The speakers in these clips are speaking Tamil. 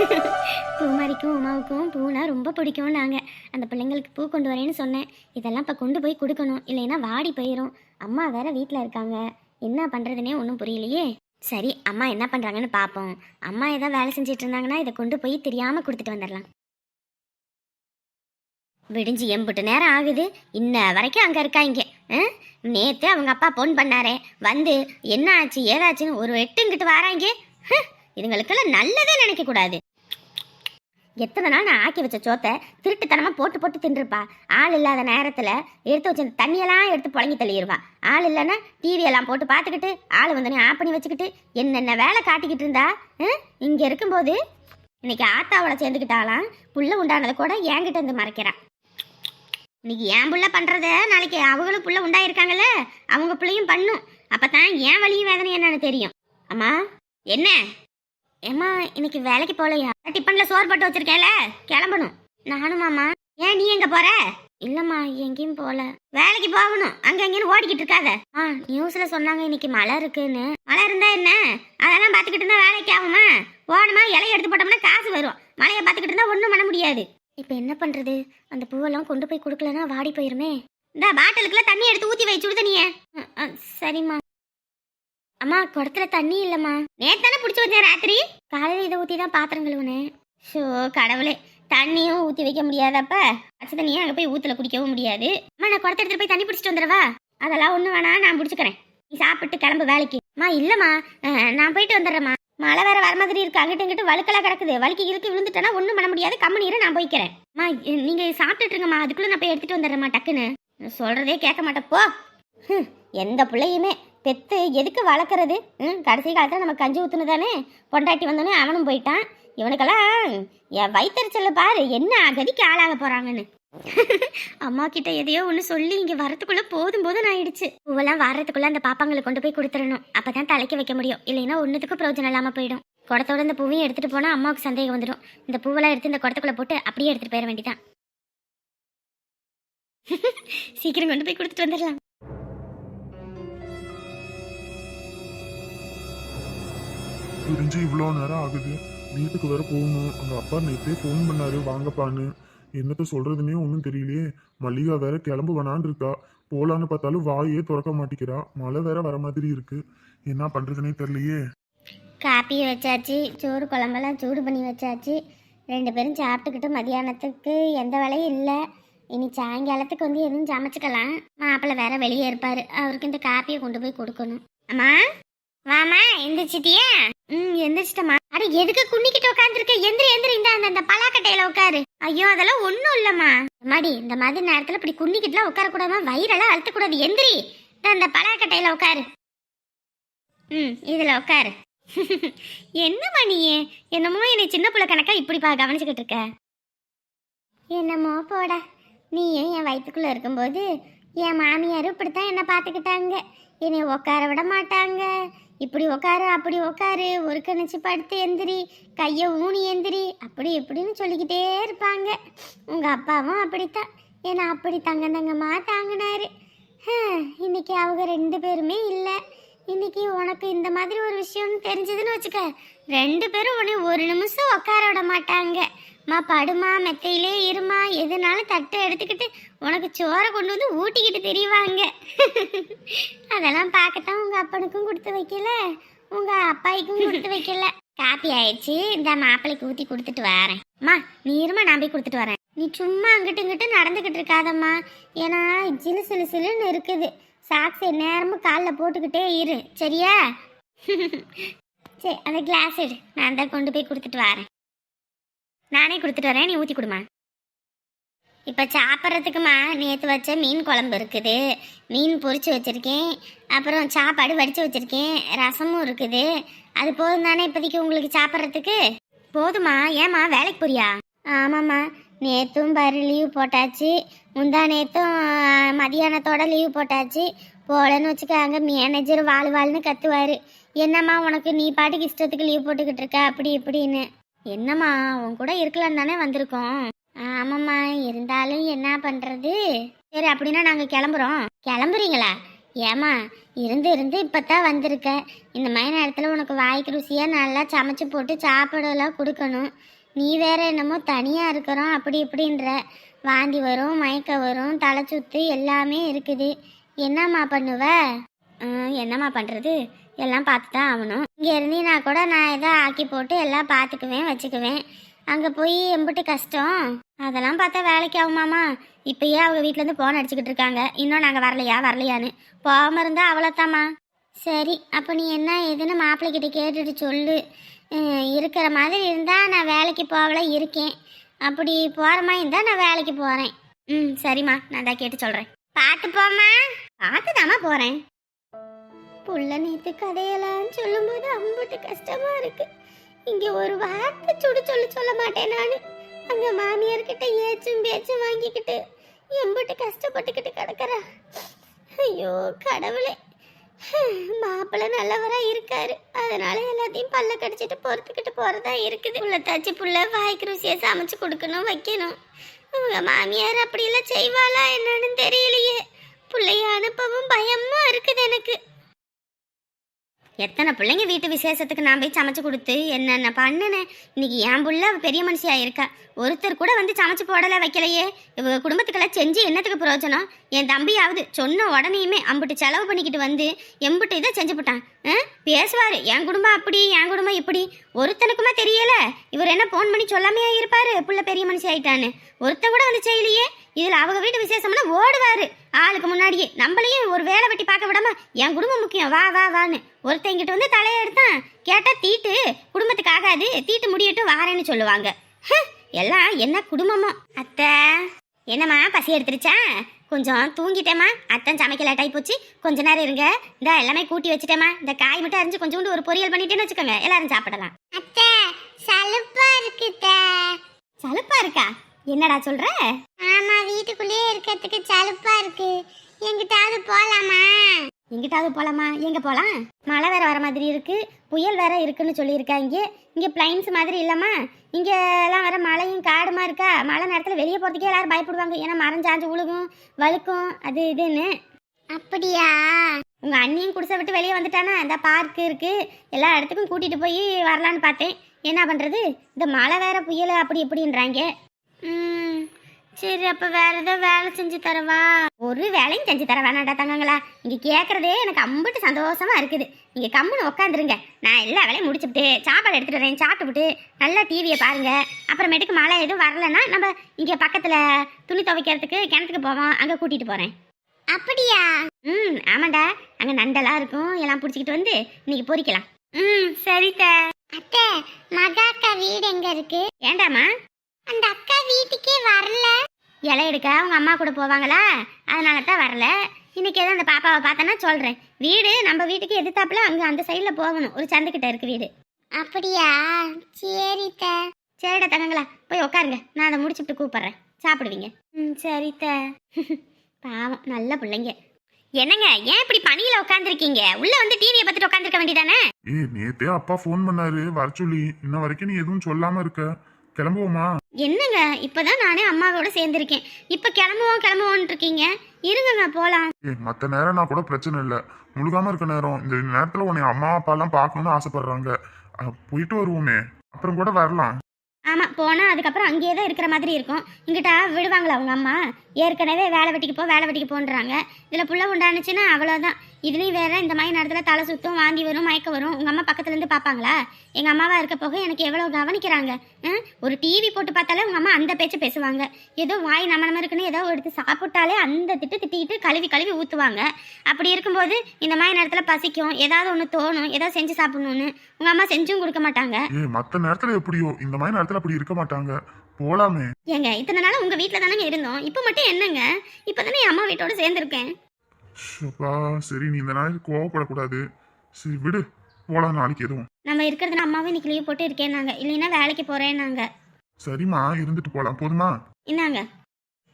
பூமாரிக்கும் உமாவுக்கும் பூனா ரொம்ப பிடிக்கும் நாங்கள் அந்த பிள்ளைங்களுக்கு பூ கொண்டு வரேன்னு சொன்னேன். இதெல்லாம் இப்போ கொண்டு போய் கொடுக்கணும். இல்லைன்னா வாடி போயிடும் அம்மா வேற வீட்டில் இருக்காங்க. என்ன பண்ணுறதுனே ஒன்றும் புரியலையே. சரி அம்மா என்ன பண்ணுறாங்கன்னு பார்ப்போம் அம்மா ஏதாவது வேலை செஞ்சுட்டு இருந்தாங்கன்னா இதை கொண்டு போய் தெரியாமல் கொடுத்துட்டு வந்துடலாம். விடிஞ்சு எம்புட்டு நேரம் ஆகுது. இன்ன வரைக்கும் அங்கே இருக்கா இங்கே? நேற்று அவங்க அப்பா ஃபோன் பண்ணாரே. வந்து என்ன ஆச்சு? ஏதாச்சுன்னு? ஒரு எட்டுங்கிட்டு வராங்க. இதுங்களுக்கெல்லாம் நல்லதே நினைக்கக்கூடாது. எத்தனை நாள் நான் ஆக்கி வச்ச சோத்தை திருட்டுத்தனமாக போட்டு போட்டு தின்றுப்பா. ஆள் இல்லாத நேரத்தில் எடுத்து வச்ச தண்ணியெல்லாம் எடுத்து புழங்கி தள்ளிடுவா ஆள் இல்லைன்னா டிவியெல்லாம் போட்டு பார்த்துக்கிட்டு ஆள் வந்தோடனே ஆஃப் பண்ணி வச்சுக்கிட்டு என்னென்ன வேலை காட்டிக்கிட்டு இருந்தா இங்கே இருக்கும்போது இன்னைக்கு ஆத்தாவோட சேர்ந்துக்கிட்டாலாம் புள்ள உண்டானதை கூட என்கிட்ட இருந்து மறைக்கிறான் இன்னைக்கு என் புள்ள பண்ணுறத நாளைக்கு அவங்களும் புள்ள உண்டாயிருக்காங்கல்ல அவங்க பிள்ளையும் பண்ணும். அப்போ தான் என் வழியும் வேதனை என்னன்னு தெரியும். அம்மா என்ன? ஏம்மா இன்னைக்கு வேலைக்கு போகலையா? டிஃபன்ல சோறு போட்டு வச்சிருக்கேல கிளம்பணும். நானும் மாமா. ஏன் நீ எங்க போற? இல்லம்மா எங்கேயும் போல. வேலைக்கு போகணும். அங்க எங்கேயும் ஓடிக்கிட்டு இருக்காத. ஆ நியூஸ்ல சொன்னாங்க இன்னைக்கு மழை இருக்குன்னு. மழை இருந்தா என்ன? அதெல்லாம் பார்த்துக்கிட்டு இருந்தா வேலைக்கு ஆகுமா? போகணுமா? இலைய எடுத்து போட்டோம்னா காசு வரும். மழையை பார்த்துக்கிட்டு இருந்தா ஒன்றும் பண்ண முடியாது. இப்போ என்ன பண்றது? அந்த பூவெல்லாம் கொண்டு போய் கொடுக்கலன்னா வாடி போயிருமே. இந்த பாட்டிலுக்குள்ள தண்ணி எடுத்து ஊத்தி வச்சு விடுத நீ சரிம்மா. அம்மா குடத்துல தண்ணி இல்லம்மா. நேத்தானே பிடிச்சி வச்சேன் ராத்திரி? காலையில இதை ஊத்தி தான் பாத்திரம் கழுவுனேன் ஷோ கடவுளே. தண்ணியும் ஊத்தி வைக்க முடியாதப்ப அச்சு தண்ணியும் அங்கே போய் ஊத்துல குடிக்கவும் முடியாது. அம்மா நான் குடத்தை எடுத்துட்டு போய் தண்ணி பிடிச்சிட்டு வந்துடவா? அதெல்லாம் ஒன்றும் வேணாம் நான் பிடிச்சிக்கிறேன் நீ சாப்பிட்டு கிளம்பு வேலைக்கு. அம்மா இல்லம்மா. நான் போயிட்டு வந்துடுறேம்மா. மழை வேற வர மாதிரி இருக்கு. அங்கிட்ட இங்கிட்டு வழுக்கெல்லாம் கிடக்குது. வழுக்கி இழுக்கு விழுந்துட்டேன்னா ஒன்றும் பண்ண முடியாது. கம்ம நீரை நான் போய்க்கிறேன். அம்மா இ- நீங்க சாப்பிட்டுட்டு இருங்கம்மா. அதுக்குள்ள நான் போய் எடுத்துட்டு வந்துடுறேம்மா டக்குன்னு. சொல்றதே கேட்க மாட்டேன். போ. எந்த பிள்ளையுமே பெத்து எதுக்கு வளர்க்குறது? ம் கடைசி காலத்தில் நம்ம கஞ்சி ஊற்றுனதானே பொண்டாட்டி வந்தோடனே அவனும் போயிட்டான். இவனுக்கெல்லாம் என் வயிற்றுச்சல பாரு என்ன அகதிக்கு ஆளாக போகிறாங்கன்னு அம்மா கிட்ட எதையோ ஒன்று சொல்லி இங்கே வரத்துக்குள்ளே போதும் போதும் ஆயிடுச்சு. பூவெல்லாம் வர்றதுக்குள்ளே அந்த பாப்பாங்களை கொண்டு போய் கொடுத்துடணும். அப்போ தான் தலைக்கு வைக்க முடியும். இல்லைன்னா ஒன்றுத்துக்கும் பிரயோஜனம் இல்லாமல் போயிடும். குடத்தோட இந்த பூவையும் எடுத்துகிட்டு போனால் அம்மாவுக்கு சந்தேகம் வந்துடும். இந்த பூவெல்லாம் எடுத்து இந்த குடத்துக்குள்ளே போட்டு அப்படியே எடுத்துகிட்டு போயிட வேண்டியதான் சீக்கிரம் கொண்டு போய் கொடுத்துட்டு வந்துடலாம். புரிஞ்சு இவ்வளோ நேரம் ஆகுது. வீட்டுக்கு வேற போகணும். அங்க அப்பா நேற்றே ஃபோன் பண்ணாரு. வாங்கப்பான்னு. என்னத்த சொல்றதுன்னே ஒன்றும் தெரியலையே. மல்லிகா வேற கிளம்பு வேணான்னு இருக்கா போலான்னு பார்த்தாலும் வாயே திறக்க மாட்டேங்கிறா. மழை வேற வர மாதிரி இருக்கு. என்ன பண்ணுறதுனே தெரியலையே. காப்பி வச்சாச்சு. சோறு குழம்பெல்லாம் சூடு பண்ணி வச்சாச்சு. ரெண்டு பேரும் சாப்பிட்டுக்கிட்டு மதியானத்துக்கு எந்த வேலையும் இல்லை. இனி சாயங்காலத்துக்கு வந்து எதுவும் சமைச்சுக்கலாம். மாப்பிள்ளை வேற வெளியே இருப்பார். அவருக்கு இந்த காப்பியை கொண்டு போய் கொடுக்கணும். அம்மா வாமா எந்திரிச்சிட்டியா? ம் எந்திரிச்சிட்டம்மா. அட எதுக்கு குன்னிக்கிட்டு உட்காந்துருக்க எந்திரி எந்திரி இந்த அந்த அந்த பலாக்கட்டையில உட்காரு ஐயோ அதெல்லாம் ஒன்றும் இல்லைம்மா. மாடி இந்த மாதிரி நேரத்தில் இப்படி குன்னிக்கிட்டுலாம் உட்காரக்கூடாதுமா வயிறெல்லாம் அழுத்தக்கூடாது. எந்திரி. இந்த அந்த பலாக்கட்டையில உட்காரு ம் இதில் உட்காரு என்னம்மா நீயே என்னமோ என்னை சின்ன பிள்ளை கணக்கா இப்படி பா கவனிச்சுக்கிட்டு இருக்க. என்னமோ போடா. நீயும் என் வயிற்றுக்குள்ளே இருக்கும்போது என் மாமியாரும் இப்படித்தான் என்னை பார்த்துக்கிட்டாங்க. என்னை உட்கார விட மாட்டாங்க. இப்படி உட்காரு அப்படி உட்காரு ஒரு கணிச்சு படுத்து எந்திரி கையை ஊனி எந்திரி அப்படி இப்படின்னு சொல்லிக்கிட்டே இருப்பாங்க. உங்கள் அப்பாவும் அப்படித்தான். என்னை அப்படி தங்க தங்கமாக தாங்கினாரு. இன்னைக்கு அவங்க ரெண்டு பேருமே இல்லை. இன்னைக்கு உனக்கு இந்த மாதிரி ஒரு விஷயம்னு தெரிஞ்சதுன்னு வச்சுக்க ரெண்டு பேரும் உன்னை ஒரு நிமிஷம் உட்கார விட மாட்டாங்க. மா படுமா மெத்தையிலே இருமா எதுனாலும் தட்டை எடுத்துக்கிட்டு உனக்கு சோறை கொண்டு வந்து ஊட்டிக்கிட்டு தெரியவாங்க அதெல்லாம் பார்க்கத்தான் உங்கள் அப்பனுக்கும் கொடுத்து வைக்கல உங்கள் அப்பாய்க்கும் கொடுத்து வைக்கல. காப்பி ஆயிடுச்சு. இந்த மாப்பிள்ளைக்கு ஊற்றி கொடுத்துட்டு வரேன். அம்மா நீ இருமா நான் போய் கொடுத்துட்டு வரேன். நீ சும்மா அங்கிட்டு இங்கிட்டு நடந்துக்கிட்டு இருக்காதம்மா. ஏன்னா சிலு சிலு சிலுன்னு இருக்குது. சாக்ஸ் நேரமும் காலில் போட்டுக்கிட்டே இரு. சரியா? சரி அந்த கிளாஸ் எடு. நான் தான் கொண்டு போய் கொடுத்துட்டு வரேன். நானே கொடுத்துட்டு வரேன் நீ ஊற்றி கொடுமா. இப்போ சாப்பிட்றதுக்குமா நேற்று வச்ச மீன் குழம்பு இருக்குது. மீன் பொரிச்சு வச்சுருக்கேன். அப்புறம் சாப்பாடு வடித்து வச்சுருக்கேன். ரசமும் இருக்குது. அது போதும் தானே இப்போதைக்கு உங்களுக்கு சாப்பிட்றதுக்கு? போதுமா ஏம்மா வேலைக்கு போறியா? ஆமாம்மா. நேற்றும் பாரு லீவ் போட்டாச்சு. முந்தா நேற்றும் மதியானத்தோட லீவ் போட்டாச்சு. போலன்னு வச்சுக்க அங்கே மேனேஜர் வாழ் வாழ்னு கத்துவார். என்னம்மா உனக்கு நீ பாட்டுக்கு இஷ்டத்துக்கு லீவ் போட்டுக்கிட்டு இருக்க? அப்படி இப்படின்னு. என்னம்மா உன் கூட இருக்கலாம் தானே வந்திருக்கோம். ஆமாம்மா இருந்தாலும் என்ன பண்ணுறது சரி அப்படின்னா நாங்கள் கிளம்புறோம். கிளம்புறீங்களா? ஏமா இருந்து இருந்து இப்போ தான் வந்திருக்க. இந்த மாதிரி நேரத்தில் உனக்கு வாய்க்கு ருசியாக நல்லா சமைச்சு போட்டு சாப்பாடெல்லாம் கொடுக்கணும். நீ வேற என்னமோ தனியாக இருக்கிறோம் அப்படி இப்படின்ற. வாந்தி வரும் மயக்கம் வரும் தலை சுத்து எல்லாமே இருக்குது. என்னம்மா பண்ணுவ? என்னம்மா பண்ணுறது எல்லாம் பார்த்து தான் ஆகணும். இங்கே இருந்தீங்கன்னா கூட நான் எதோ ஆக்கி போட்டு எல்லாம் பார்த்துக்குவேன் வச்சுக்குவேன். அங்கே போய் எம்பிட்டு கஷ்டம். அதெல்லாம் பார்த்தா வேலைக்கு ஆகுமாமா இப்பயே அவங்க வீட்டிலேருந்து ஃபோன் அடிச்சுக்கிட்டு இருக்காங்க. இன்னும் நாங்கள் வரலையா வரலையான்னு. போகாமல் இருந்தால் அவ்வளோத்தாம்மா சரி அப்போ நீ என்ன ஏதுன்னு மாப்பிள்ளைகிட்ட கேட்டுட்டு சொல்லு. இருக்கிற மாதிரி இருந்தால் நான் வேலைக்கு போகல இருக்கேன். அப்படி போகிற மாதிரி இருந்தால் நான் வேலைக்கு போகிறேன் ம் சரிம்மா. நான் தான் கேட்டு சொல்கிறேன் பார்த்து போம்மா. பார்த்து தாம்மா போகிறேன் புள்ள நேத்து கதையெல்லாம் சொல்லும்போது அம்புட்டு கஷ்டமா இருக்கு. இங்க ஒரு வார்த்தை சுடு சொல்லு சொல்ல மாட்டேன் நான். அங்க மாமியார்கிட்ட ஏச்சும் பேச்சும் வாங்கிக்கிட்டு எம்புட்டு கஷ்டப்பட்டுக்கிட்டு கிடக்குறா. ஐயோ கடவுளே. மாப்பிள்ளை நல்லவரா இருக்காரு. அதனால எல்லாத்தையும் பல்ல கடிச்சிட்டு பொறுத்துக்கிட்டு போறதா இருக்குது. உள்ள தச்சு புள்ள வாய்க்கு ருசியை சமைச்சு கொடுக்கணும் வைக்கணும். உங்க மாமியார் அப்படிலாம் செய்வாளா என்னன்னு தெரியலையே. பிள்ளைய அனுப்பவும் பயமா இருக்குது எனக்கு. எத்தனை பிள்ளைங்க வீட்டு விசேஷத்துக்கு நான் போய் சமைச்சு கொடுத்து என்னென்ன பண்ணுனேன்? இன்னைக்கு என் புள்ள பெரிய மனுஷியா இருக்கா. ஒருத்தர் கூட வந்து சமைச்சு போடல வைக்கலையே. இவங்க குடும்பத்துக்கெல்லாம் செஞ்சு என்னத்துக்கு பிரயோஜனம்? என் தம்பியாவது சொன்ன உடனேயுமே அம்புட்டு செலவு பண்ணிக்கிட்டு வந்து எம்புட்டு இதை செஞ்சு போட்டான். பேசுவார் பேசுவாரு. என் குடும்பம் அப்படி என் குடும்பம் இப்படி. ஒருத்தனுக்குமா தெரியல. இவர் என்ன ஃபோன் பண்ணி சொல்லாமையா இருப்பாரு? புள்ள பெரிய மனுஷி ஆயிட்டான்னு ஒருத்தன் கூட வந்து செய்யலையே. இதுல அவங்க வீட்டு விசேஷம்னா ஓடுவாரு. ஆளுக்கு முன்னாடியே நம்மளையும் ஒரு வேலை வெட்டி பார்க்க விடாம என் குடும்பம் முக்கியம். வா வா வான்னு. ஒருத்தங்கிட்ட வந்து தலையை எடுத்தான் கேட்டா தீட்டு குடும்பத்துக்கு ஆகாது தீட்டு முடியட்டும் வாரேன்னு சொல்லுவாங்க. ஹ், எல்லாம் என்ன குடும்பமோ. அத்தை என்னம்மா பசி எடுத்துருச்சா? கொஞ்சம் தூங்கிட்டேம்மா. அத்தன் சமைக்க லேட் ஆகி போச்சு. கொஞ்ச நேரம் இருங்க. இந்த எல்லாமே கூட்டி வச்சுட்டேம்மா. இந்த காய் மட்டும் அரிஞ்சு கொஞ்சோண்டு ஒரு பொரியல் பண்ணிட்டேன்னு வச்சுக்கோங்க. எல்லாரும் சாப்பிடலாம். அத்தை சலுப்பா இருக்குதே சலுப்பா இருக்கா? என்னடா சொல்ற? ஆமா வீட்டுக்குள்ளேயே இருக்கிறதுக்கு சலுப்பா இருக்கு. எங்கிட்டாவது போலாமா? எங்கிட்டாவது போலாமா? எங்க போலாம்? மழை வேற வர மாதிரி இருக்கு. புயல் வேற இருக்குன்னு சொல்லியிருக்காங்க இங்க. பிளைன்ஸ் மாதிரி இல்லம்மா. இங்க எல்லாம் வேற மழையும் காடுமா இருக்கா? மழை நேரத்துல வெளியே போறதுக்கே எல்லாரும் பயப்படுவாங்க. ஏன்னா மரம் சாஞ்சு உழுகும் வழுக்கும் அது இதுன்னு. அப்படியா? உங்க அண்ணியும் குடிசை விட்டு வெளியே வந்துட்டானா? இந்த பார்க் இருக்கு. எல்லா இடத்துக்கும் கூட்டிட்டு போய் வரலான்னு பார்த்தேன். என்ன பண்றது? இந்த மழை வேற புயல் அப்படி இப்படின்றாங்க. ம் சரி அப்ப வேற ஏதோ வேலை செஞ்சு தரவா? ஒரு வேலையும் செஞ்சு தர வேணாண்டா தங்கங்களா. நீங்க கேக்குறதே எனக்கு அம்பிட்டு சந்தோஷமா இருக்குது. நீங்க கம்முன்னு உட்காந்துருங்க நான் எல்லா வேலையும் முடிச்சுட்டு சாப்பாடு எடுத்துட்டு வரேன் சாப்பிட்டுவிட்டு நல்லா டிவியை பாருங்க. அப்புறமேட்டுக்கு மழை எதுவும் வரலன்னா நம்ம இங்க பக்கத்துல துணி துவைக்கிறதுக்கு கிணத்துக்கு போவோம். அங்க கூட்டிட்டு போறேன். அப்படியா? ம் ஆமாண்டா. அங்க நண்டெல்லாம் இருக்கும். எல்லாம் பிடிச்சிக்கிட்டு வந்து இன்னைக்கு பொரிக்கலாம் ம் சரித்த. அத்தை மகா அக்கா வீடு எங்க இருக்கு? ஏண்டாமா அந்த அக்கா வீட்டுக்கே வரல. இலை எடுக்க அவங்க அம்மா கூட போவாங்களா? அதனால தான் வரல. இன்னைக்கு ஏதோ அந்த பாப்பாவை பார்த்தேன்னா சொல்றேன். வீடு நம்ம வீட்டுக்கு எதிர்த்தாப்புல அங்க அந்த சைடுல போகணும். ஒரு சந்துக்கிட்ட இருக்கு வீடு. அப்படியா? சரித்த சரிடா தங்கங்களா போய் உட்காருங்க. நான் அதை முடிச்சுட்டு கூப்பிடுறேன். சாப்பிடுவீங்க. ம் சரித்த பாவம் நல்ல பிள்ளைங்க. என்னங்க ஏன் இப்படி பனியில உட்காந்துருக்கீங்க உள்ள வந்து டிவியை பார்த்துட்டு உட்காந்துருக்க வேண்டியதானே? ஏ நேத்தே அப்பா ஃபோன் பண்ணாரு. வர சொல்லி இன்ன வரைக்கும் நீ எதுவும் சொல்லாம இருக்க. கிளம்புவோமா? என்னங்க இப்பதான் நானே அம்மாவோட சேர்ந்திருக்கேன். இப்ப கிளம்புவோம் கிளம்புவோம்னு இருக்கீங்க இருங்கங்க போலாம். மத்த நேரம்னா கூட பிரச்சனை இல்ல. முழுகாம இருக்க நேரம். இந்த நேரத்துல உன்னை அம்மா அப்பா எல்லாம் பார்க்கணும்னு ஆசைப்படுறாங்க. அஹ், போயிட்டு வருவோமே. அப்புறம் கூட வரலாம். ஆமா போனா அதுக்கப்புறம் அங்கேயே தான் இருக்கிற மாதிரி இருக்கும். இங்கிட்ட விடுவாங்களா அவங்க அம்மா? ஏற்கனவே வேலை வெட்டிக்கு போ வேலை வெட்டிக்கு போன்றாங்க. இதுல புள்ள உண்டானுச்சுன்னா அவ்வளவுதான். இதுலயும் வேற இந்த மாதிரி நேரத்துல தலை சுத்தும் வாந்தி வரும் மயக்கம் வரும் உங்க அம்மா பக்கத்துல இருந்து பாப்பாங்களா? எங்க அம்மாவா இருக்க போக எனக்கு எவ்வளவு கவனிக்கிறாங்க? ஒரு டிவி போட்டு பார்த்தாலே உங்க அம்மா அந்த பேச்சு பேசுவாங்க. ஏதோ வாய் நம்ம நம்ம இருக்குன்னு ஏதோ எடுத்து சாப்பிட்டாலே அந்த திட்டு திட்டிக்கிட்டு கழுவி கழுவி ஊத்துவாங்க. அப்படி இருக்கும்போது இந்த மாதிரி நேரத்துல பசிக்கும் ஏதாவது ஒன்று தோணும் ஏதாவது செஞ்சு சாப்பிடணும்னு உங்க அம்மா செஞ்சும் கொடுக்க மாட்டாங்க. மத்த நேரத்துல எப்படியோ? இந்த மாதிரி நேரத்துல அப்படி இருக்க மாட்டாங்க. போலாமே. ஏங்க இத்தனை நாள் உங்க வீட்டில் தானங்க இருந்தோம். இப்போ மட்டும் என்னங்க? இப்போ தானே என் அம்மா வீட்டோட சேர்ந்துருக்கேன். ஷப்பா சரி நீ இந்த நாளைக்கு கோவப்படக்கூடாது. சரி விடு. போலாம் நாளைக்கு எதுவும். நம்ம இருக்கிறதுல அம்மாவும் இன்னைக்கு லீவ் போட்டு இருக்கேன் நாங்க. இல்லைன்னா வேலைக்கு போறேன் நாங்க. சரிம்மா இருந்துட்டு போலாம். போதுமா? இந்தாங்க.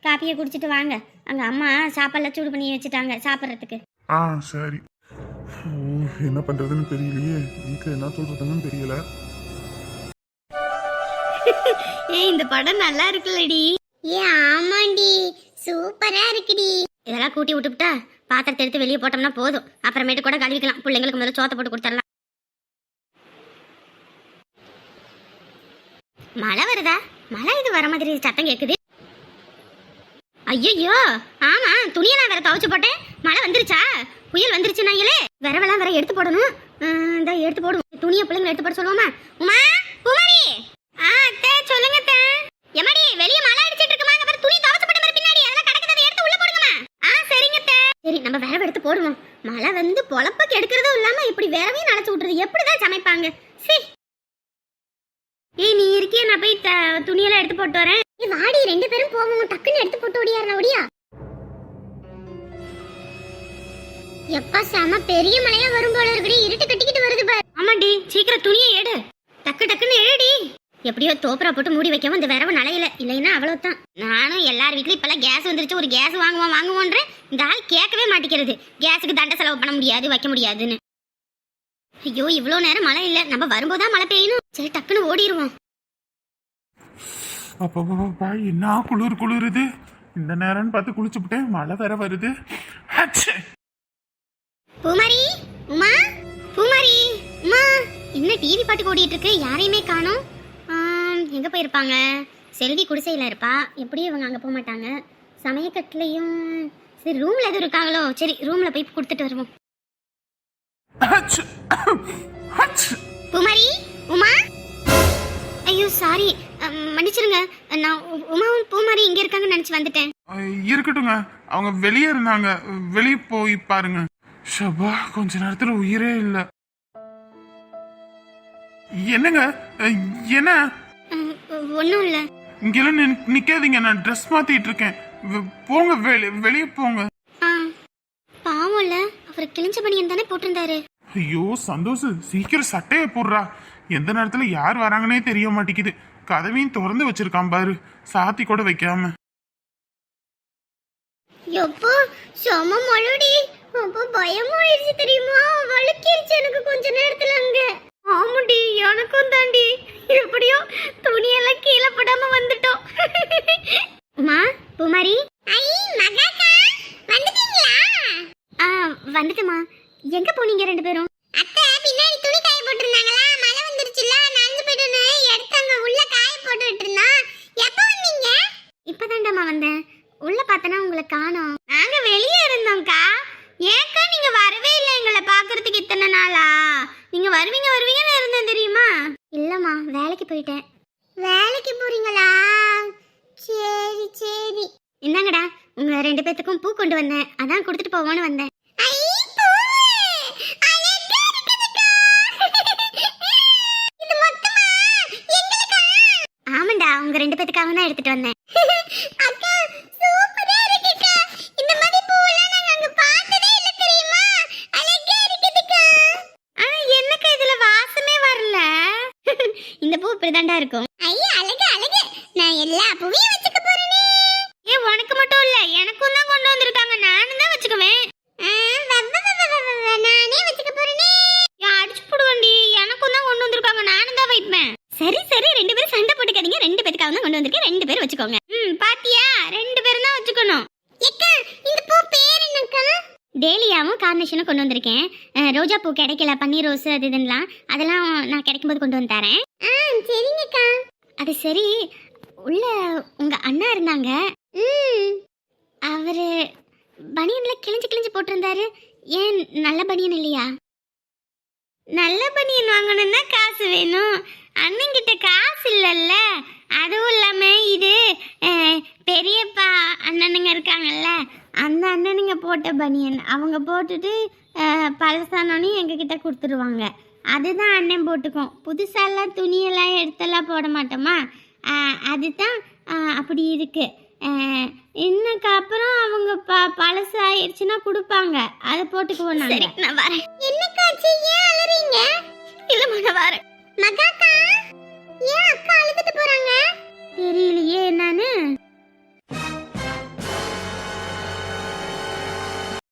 காப்பியை குடிச்சிட்டு வாங்க. அங்க அம்மா சாப்பாடுலாம் சூடு பண்ணி வச்சுட்டாங்க சாப்பிட்றதுக்கு. ஆ சரி. ஓ என்ன பண்றதுன்னு தெரியலையே. வீட்டுல என்ன சொல்றதுன்னு தெரியல. ஏய் இந்த படம் நல்லா இருக்குல்லடி. ஏ ஆமாண்டி. சூப்பரா இருக்குடி. இதெல்லாம் கூட்டி விட்டுவிட்டா பாத்திரத்தை எடுத்து வெளியே போட்டோம்னா போதும். அப்புறமேட்டு கூட கழுவிக்கலாம். பிள்ளைங்களுக்கு முதல்ல சோத்தை போட்டு கொடுத்துடலாம். மழை வருதா? மழை இது வர மாதிரி சத்தம் கேக்குது. ஐயோ ஆமா துணியெல்லாம் வேற துவைச்சு போட்டேன். மழை வந்துருச்சா? புயல் வந்துருச்சு நாங்களே விரவெல்லாம் வேற எடுத்து போடணும். இந்த எடுத்து போடும் துணியை பிள்ளைங்களை எடுத்து போட சொல்லுவோமா? உமா பூமாரி ஆ அத்தை சொல்லுங்க அத்தை. எம்மாடி வெளிய மழை அடிச்சிட்டு இருக்குமா அங்க பாரு துணி துவைச்சு போட்ட மாதிரி பின்னாடி அதெல்லாம் கிடக்குது அதை எடுத்து உள்ள போடுங்கம்மா ஆ சரிங்க அத்தை சரி நம்ம விரவு எடுத்து போடுவோம். மழை வந்து பொழப்ப கெடுக்கிறதும் இல்லாம இப்படி விரவையும் நினைச்சு விட்டுறது. எப்படிதான் சமைப்பாங்க? சீ. ஏய் நீ இருக்கிய? நான் போய் த- துணியெல்லாம் எடுத்து போட்டு வரேன். ஏய் வாடி ரெண்டு பேரும் போவோம். டக்குன்னு எடுத்து போட்டு ஓடியாரு ஓடியா. எப்பா செம பெரிய மழையா வரும் போல இருக்குடி. இருட்டு கட்டிக்கிட்டு வருது பாரு. ஆமாடி சீக்கிரம் துணியை எடு. டக்கு டக்குன்னு எடுடி எப்படியோ தோப்புரா போட்டு மூடி வைக்கவும் இந்த விரவு நலையில. இல்லைன்னா அவ்வளவுதான். நானும் எல்லார் வீட்லயும் இப்பெல்லாம் கேஸ் வந்துருச்சு ஒரு கேஸ் வாங்குவோம் வாங்குவோன்ற இந்த ஆள் கேட்கவே மாட்டேங்கிறது. கேஸுக்கு தண்டை செலவு பண்ண முடியாது வைக்க முடியாதுன்னு. ஐயோ இவ்வளோ நேரம் மழை இல்லை. நம்ம வரும்போதான் மழை பெய்யணும். சரி டக்குன்னு ஓடிடுவோம் அப்பா என்ன குளிர் குளிருது? இந்த நேரம்னு பார்த்து குளிச்சுப்புட்டேன். மழை வேற வருது. பூமாரி உமா? பூமாரி உமா? என்ன டிவி பாட்டுக்கு ஓடிட்டு இருக்கு. யாரையுமே காணோம். எங்க போயிருப்பாங்க? செல்வி குடிசையில இருப்பா. எப்படியும் இவங்க அங்க போக மாட்டாங்க? சமயக்கட்டுலையும் சரி ரூம்ல எதுவும் இருக்காங்களோ? சரி ரூம்ல போய் கொடுத்துட்டு வருவோம். பூமாரி உமா? ஐயோ சாரி மன்னிச்சிருங்க. நான் உமாவும் பூமாரி இங்க இருக்காங்கன்னு நினைச்சு வந்துட்டேன். இருக்கட்டுங்க. அவங்க வெளியே இருந்தாங்க. வெளியே போய் பாருங்க. ஷபா கொஞ்ச நேரத்துல உயிரே இல்ல. என்னங்க? என்ன? ஒன்றும் இல்லை. இங்கெல்லாம் நிக்காதீங்க. நான் ட்ரெஸ் மாத்திட்டு இருக்கேன் போங்க. வெளி வெளியே போங்க. ஆ பாவம் இல்ல. அவர் கிழிஞ்ச பனியன் தானே போட்டிருந்தாரு. ஐயோ சந்தோஷ் சீக்கிரம் சட்டையை போடுறா. எந்த நேரத்துல யார் வராங்கன்னே தெரிய மாட்டேங்குது. கதவையும் திறந்து வச்சிருக்கான் பாரு. சாத்தி கூட வைக்காம. எப்போ செம மழுடி. அப்போ பயமாயிடுச்சு தெரியுமா? வழுக்கிருச்சு எனக்கு கொஞ்ச நேரத்துல அங்க. ஆமாடி எனக்கும் தாண்டி. எப்படியோ துணியெல்லாம் கீழே போடாம வந்துட்டோம். உமா பூமாரி. ஐ மகாக்கா வந்துட்டீங்களா? ஆ வந்துட்டுமா எங்க போனீங்க ரெண்டு பேரும் அத்தை பின்னாடி துணி காய போட்டிருந்தாங்களா மழை வந்துருச்சுல நனைஞ்சு போயிட்டுன்னு எடுத்து அங்க உள்ள காய போட்டுட்டு இருந்தா எப்போ வந்தீங்க இப்பதான்டாமா வந்தேன் உள்ள பார்த்தனா உங்களை காணோம் நாங்க வெளியே இருந்தோம்க்கா ஏக்கா நீங்க வரவே இல்லை எங்களை பார்க்கறதுக்கு இத்தனை நாளா நீங்க வருவீங்க வருவீங்கன்னு இருந்தேன் தெரியுமா இல்லம்மா வேலைக்கு போயிட்டேன் வேலைக்கு போறீங்களா சரி சரி இந்தாங்கடா உங்க ரெண்டு பேத்துக்கும் பூ கொண்டு வந்தேன். அதான் கொடுத்துட்டு போவோன்னு வந்தேன். ஆமாண்டா உங்க ரெண்டு பேத்துக்காக தான் எடுத்துட்டு வந்தேன். இந்த பூ இப்படிதான்டா இருக்கும். ஐயா அழகு அழகு. நான் எல்லா பூவையும் வச்சுக்க போறேனே இல்ல எனக்கும் தான் கொண்டு வந்திருக்காங்க. நானும் தான் வச்சுக்குவேன். நானே வச்சுக்க போறேனே. அடிச்சு எனக்கும் தான் கொண்டு வந்திருக்காங்க. நானும் தான் வைப்பேன். சரி சரி. ரெண்டு பேரும் சண்டை போட்டுக்காதீங்க. ரெண்டு பேருக்காக தான் கொண்டு வந்திருக்கேன். ரெண்டு பேரும் வச்சுக்கோங்க. ம் பாத்தியா? ரெண்டு பேரும் தான் வச்சுக்கணும். எக்கா இந்த பூ பேர் என்னக்கா? டேலியாவும் கார்னேஷனும் கொண்டு வந்திருக்கேன். ரோஜா பூ கிடைக்கல. பன்னீர் ரோஸ் அது இதுலாம் அதெல்லாம் நான் கிடைக்கும்போது கொண்டு வந்து தரேன். ஆ சரிங்கக்கா. அது சரி. உள்ள உங்க அண்ணா இருந்தாங்க. ம். அவர் பனியனில் கிழிஞ்சு கிழிஞ்சு போட்டிருந்தாரு. ஏன் நல்ல பனியன் இல்லையா? நல்ல பனியன் வாங்கணும்னா காசு வேணும். அண்ணங்கிட்ட காசு இல்லைல்ல. அதுவும் இல்லாமல் இது பெரியப்பா அண்ணனுங்க இருக்காங்கல்ல அந்த அண்ணனுங்க போட்ட பனியன். அவங்க போட்டுட்டு அஹ், பழசானோன்னு எங்ககிட்ட கொடுத்துருவாங்க. அதுதான் அண்ணன் போட்டுக்கும். புதுசாலாம் துணியெல்லாம் எடுத்தெல்லாம் போட மாட்டோமா? அதுதான் அப்படி இருக்குது இன்னக்கு அப்புறம் அவங்க ப பழசு ஆயிடுச்சுன்னா கொடுப்பாங்க. அதை போட்டுக்குவோம் சரி நான் வரேன். என்னக்காச்சு ஏன் அலறீங்க இல்லம்மா நான் வரேன் மகாக்கா ஏன் அக்கா அழுதுட்டு போறாங்க? தெரியலையே என்னன்னு.